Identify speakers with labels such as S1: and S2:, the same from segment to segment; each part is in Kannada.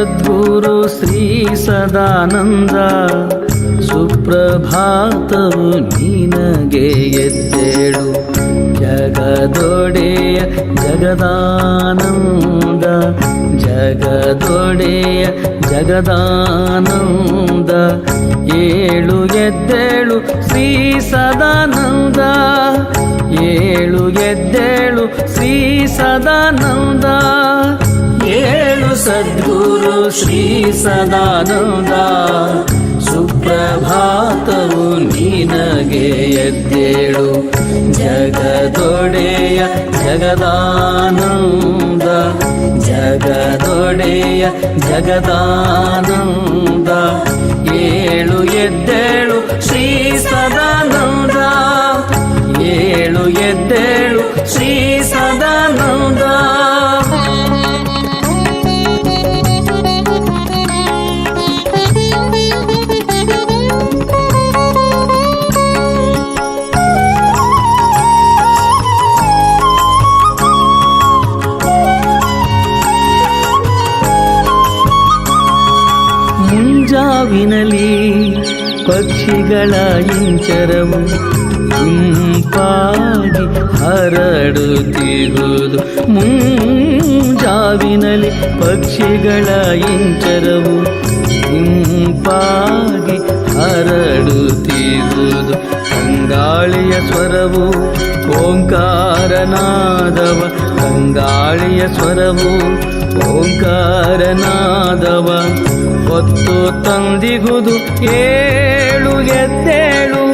S1: ಸದ್ಗುರು ಶ್ರೀ ಸದಾನಂದ, ಸುಪ್ರಭಾತವು ನಿನಗೆ ಎದ್ದೇಳು. ಜಗದೊಡೆಯ ಜಗದಾನಂದ ಜಗದೊಡೆಯ ಜಗದಾನಂದ, ಏಳು ಎದ್ದೇಳು ಶ್ರೀ ಸದಾನಂದ, ಏಳು ಎದ್ದೇಳು ಶ್ರೀ ಸದಾನಂದ. ಏಳು ಸದ್ಗುರು ಶ್ರೀ ಸದಾನಂದ. ಸುಪ್ರಭಾತವು ನಿನಗೆ ಎದ್ದೇಳು. ಜಗದೊಡೆಯ ಜಗದಾನಂದ. ಜಗದೊಡೆಯ ಜಗದಾನಂದ. ಏಳು ಎದ್ದೇಳು ಶ್ರೀ ಸದಾನಂದ. ಮುಂಜಾವಿನಲಿ ಪಕ್ಷಿಗಳ ಇಂಚರವು ಇಂಪಾಗಿ ಹರಡುತ್ತಿರುವುದು. ಮುಂಜಾವಿನಲಿ ಪಕ್ಷಿಗಳ ಇಂಚರವು ಇಂಪಾಗಿ ಹರಡುತ್ತಿರುವುದು. ಗಂಗಾಳಿಯ ಸ್ವರವು ಓಂಕಾರನಾದವ. ಗಂಗಾಳಿಯ ಸ್ವರವು ಓಂಕಾರನಾದವ. ಹೊತ್ತು ತಂದಿಗುದು ಏಳು ಎದ್ದೇಳು.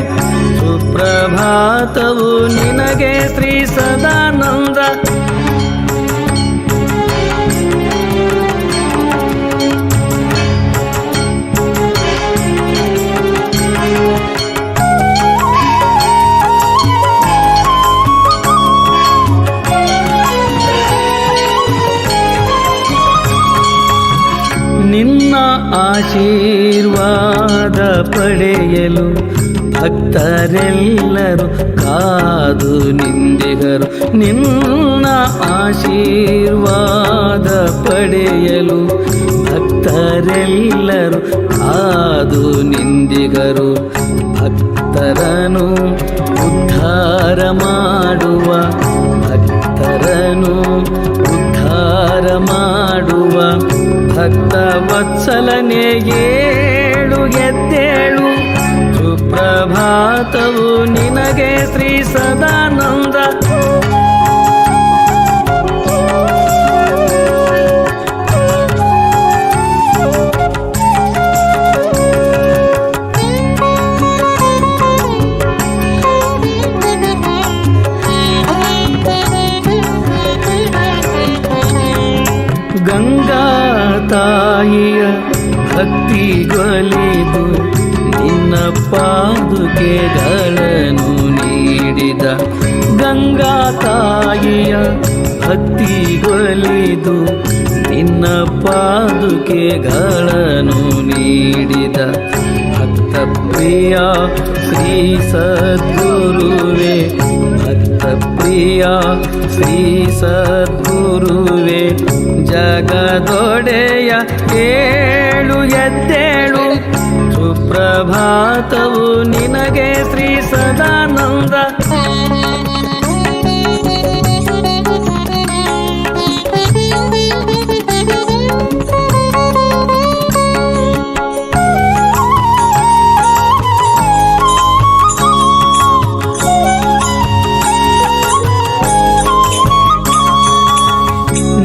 S1: ಸುಪ್ರಭಾತವು ನಿನಗೆ ಶ್ರೀ ಸದಾನಂದ ಆಶೀರ್ವಾದ ಪಡೆಯಲು ಭಕ್ತರೆಲ್ಲರೂ ಕಾದು ನಿಂದಿಗರು ನಿನ್ನ ಆಶೀರ್ವಾದ ಪಡೆಯಲು ಭಕ್ತರೆಲ್ಲರೂ ಕಾದು ನಿಂದಿಗರು ಭಕ್ತರನು ಉದ್ಧಾರ ಮಾಡುವ ಭಕ್ತರನು ಉದ್ಧಾರ ಮಾಡುವ ಭಕ್ತ ವತ್ಸಲನೆ ಏಳು ಎದ್ದೇಳು. ಸುಪ್ರಭಾತವು ನಿನಗೆ ಶ್ರೀ ಸದಾನಂದ ಪಾದುಕೆಗಳನ್ನು ನೀಡಿದ ಗಂಗಾ ತಾಯಿಯ ಹತ್ತಿಗೊಲಿದು ನಿನ್ನ ಪಾದುಕೆಗಳನ್ನು ನೀಡಿದ ಭಕ್ತ ಪ್ರಿಯ ಶ್ರೀ ಸದ್ಗುರುವೆ ಭಕ್ತ ಪ್ರಿಯ ಶ್ರೀ ಸದ್ಗುರುವೆ, ಜಗದೊಡೆಯ ಕೇಳು ಎದ್ದೇಳು ಸುಪ್ರಭಾತವು ನಿನಗೆ ಶ್ರೀ ಸದಾನಂದ.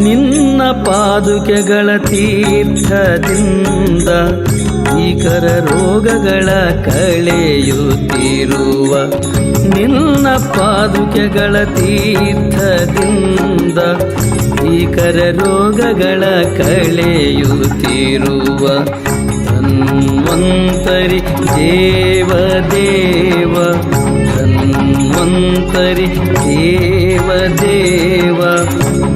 S1: ನಿನ್ನ ಪಾದುಕೆಗಳ ತೀರ್ಥದಿಂದ ಭೀಕರ ರೋಗಗಳ ಕಳೆಯುತ್ತಿರುವ ನಿನ್ನ ಪಾದುಕೆಗಳ ತೀರ್ಥದಿಂದ ಭೀಕರ ರೋಗಗಳ ಕಳೆಯುತ್ತಿರುವ ಧನ್ವಂತರಿ ದೇವ ದೇವ, ಧನ್ವಂತರಿ ದೇವ ದೇವ,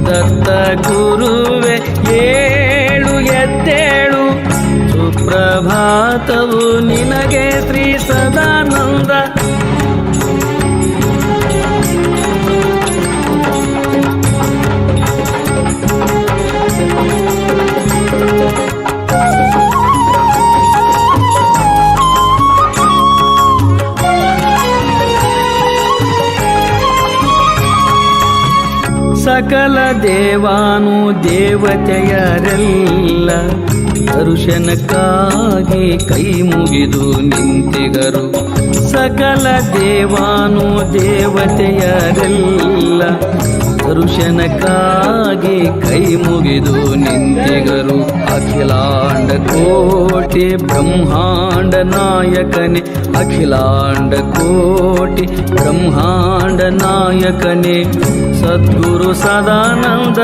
S1: ದತ್ತ ಗುರುವೆ ಏಳು ಎದ್ದೇಳು ಪ್ರಭಾತವು ನಿನಗೆ ಶ್ರೀ ಸದಾನಂದ ಸಕಲ ದೇವಾನು ದೇವತೆಯರೆಲ್ಲ ದರ್ಶನಕ್ಕಾಗಿ ಕೈ ಮುಗಿದು ನಿಂತಿಗರು. ಸಕಲ ದೇವಾನು ದೇವತೆಯರೆಲ್ಲ ದರ್ಶನಕ್ಕಾಗಿ ಕೈ ಮುಗಿದು ನಿಂತಿಗರು. ಅಖಿಲಾಂಡ ಕೋಟಿ ಬ್ರಹ್ಮಾಂಡ ನಾಯಕನೇ, ಅಖಿಲಾಂಡ ಕೋಟಿ ಬ್ರಹ್ಮಾಂಡ ನಾಯಕನೇ. ಸದ್ಗುರು ಸದಾನಂದ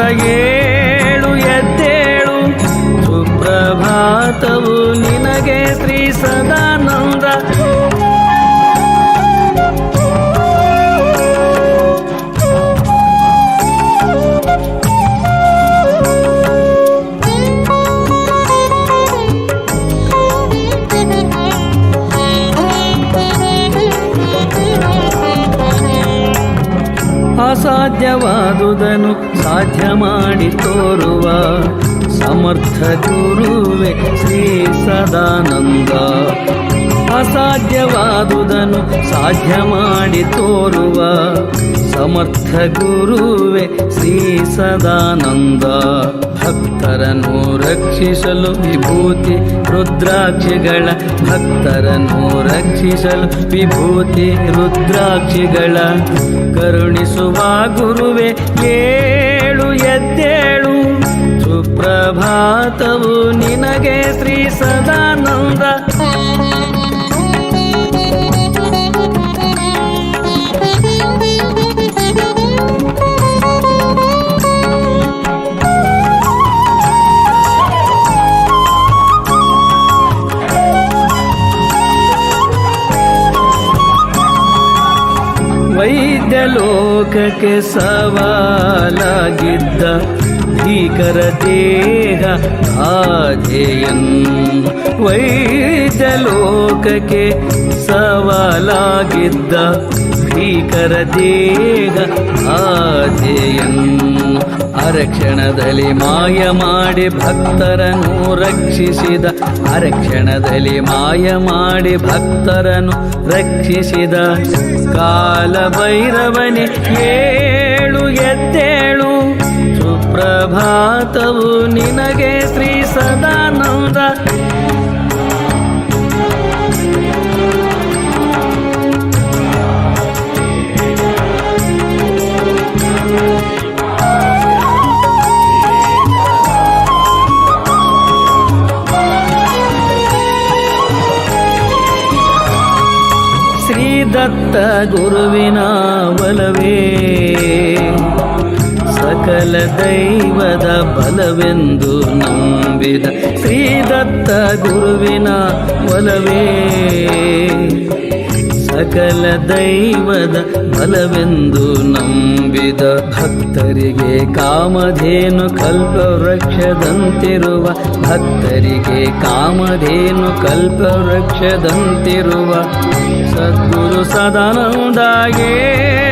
S1: ಸುಪ್ರಭಾತವು ನಿನಗೆ ಶ್ರೀ ಸದಾನಂದ ಅಸಾಧ್ಯವಾದುದನ್ನು ಸಾಧ್ಯ ಮಾಡಿ ತೋರುವ. ಸಮರ್ಥ ಗುರುವೆ ಶ್ರೀ ಸದಾನಂದ. ಅಸಾಧ್ಯವಾದುದನ್ನು ಸಾಧ್ಯ ಮಾಡಿ ತೋರುವ ಸಮರ್ಥ ಗುರುವೆ ಶ್ರೀ ಸದಾನಂದ. ಭಕ್ತರನ್ನು ರಕ್ಷಿಸಲು ವಿಭೂತಿ, ರುದ್ರಾಕ್ಷಿಗಳ ಭಕ್ತರನ್ನು ರಕ್ಷಿಸಲು ವಿಭೂತಿ, ರುದ್ರಾಕ್ಷಿಗಳ ಕರುಣಿಸುವ ಗುರುವೆ ಏಳು ಎದ್ದೇಳು ಸುಪ್ರಭಾತವು ನಿನಗೆ ಶ್ರೀ ಸದಾನಂದ ವೈದ್ಯ ಲೋಕಕ್ಕೆ ಸವಾಲಾಗಿದ್ದ. ಭೀಕರ ದೇಹ ಬಾಧೆಯನ್ನು ವೈದ್ಯ ಲೋಕಕ್ಕೆ ಸವಾಲಾಗಿದ್ದ ಭೀಕರ ದೇಹ ಬಾಧೆಯನ್ನು ಅರಕ್ಷಣದಲ್ಲಿ ಮಾಯ ಮಾಡಿ ಭಕ್ತರನ್ನು ರಕ್ಷಿಸಿದ, ಅರಕ್ಷಣದಲ್ಲಿ ಮಾಯ ಮಾಡಿ ಭಕ್ತರನ್ನು ರಕ್ಷಿಸಿದ ಕಾಲ ಭೈರವನೇ ಏಳು ಎದ್ದೇಳು. ಸುಪ್ರಭಾತವು ನಿನಗೆ ಶ್ರೀ ಸದಾನಂದ ಶ್ರೀ ದತ್ತ ಗುರುವಿನ ಒಲವೇ ಸಕಲ ದೈವದ ಬಲವೆಂದು ನಂಬಿದ ಶ್ರೀ ದತ್ತ ಗುರುವಿನ ಬಲವೇ ಸಕಲ ದೈವದ ಬಲವೆಂದು ನಂಬಿದ ಭಕ್ತರಿಗೆ ಕಾಮಧೇನು ಕಲ್ಪವೃಕ್ಷದಂತಿರುವ, ಭಕ್ತರಿಗೆ ಕಾಮಧೇನು ಕಲ್ಪವೃಕ್ಷದಂತಿರುವ, ಸದ್ಗುರು ಸದಾನಂದ ಏಳು ಎದ್ದೇಳು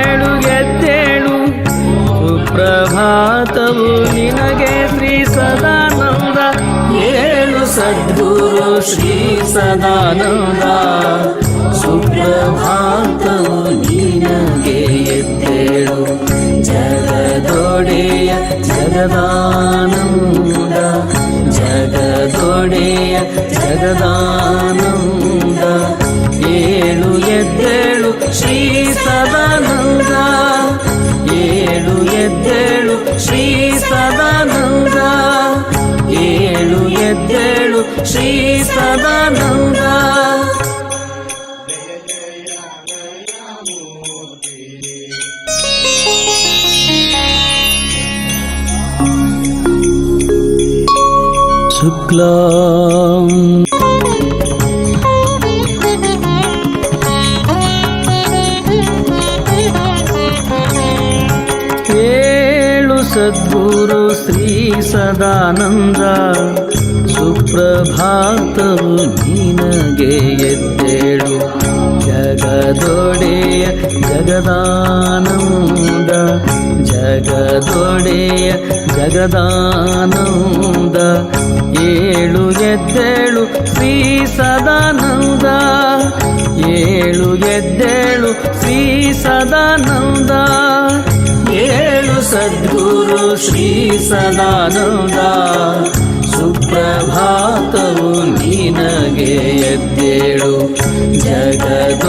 S1: ಸುಪ್ರಭಾತವು ನಿನಗೆ ಶ್ರೀ ಸದಾನಂದ. ಏಳು ಸದ್ಗುರು ಶ್ರೀ ಸದಾನಂದ. ಸುಪ್ರಭಾತವು ನಿನಗೆ ಎದ್ದೇಳು. ಜಗದೊಡೆಯ ಜಗದಾನಂದ. ಜಗದೊಡೆಯ ಜಗದಾನಂದ. ಏಳು ಎದ್ದೇಳು ಶ್ರೀ ಎದ್ದೇಳು ಶ್ರೀ ಸದಾನಂದ. ಏಳು ಎದ್ದೇಳು ಶ್ರೀ ಸದಾನಂದ. ಶುಕ್ಲಾಂ ಸದ್ಗುರು ಶ್ರೀ ಸದಾನಂದ, ಸುಪ್ರಭಾತವು ನಿನಗೆ ಎದ್ದೇಳು. ಜಗದೊಡೆಯ ಜಗದಾನಂದ ಜಗದೊಡೆಯ ಜಗದಾನಂದ, ಏಳು ಎದ್ದೇಳು ಶ್ರೀ ಸದಾನಂದ, ಏಳು ಎದ್ದೇಳು ಶ್ರೀ ಸದಾನಂದ. ಏಳು ಸದ್ಗುರು ಶ್ರೀ ಸದಾನಂದ. ಸುಪ್ರಭಾತವು ನಿನಗೆ ಎದ್ದೇಳು. ಜಗದ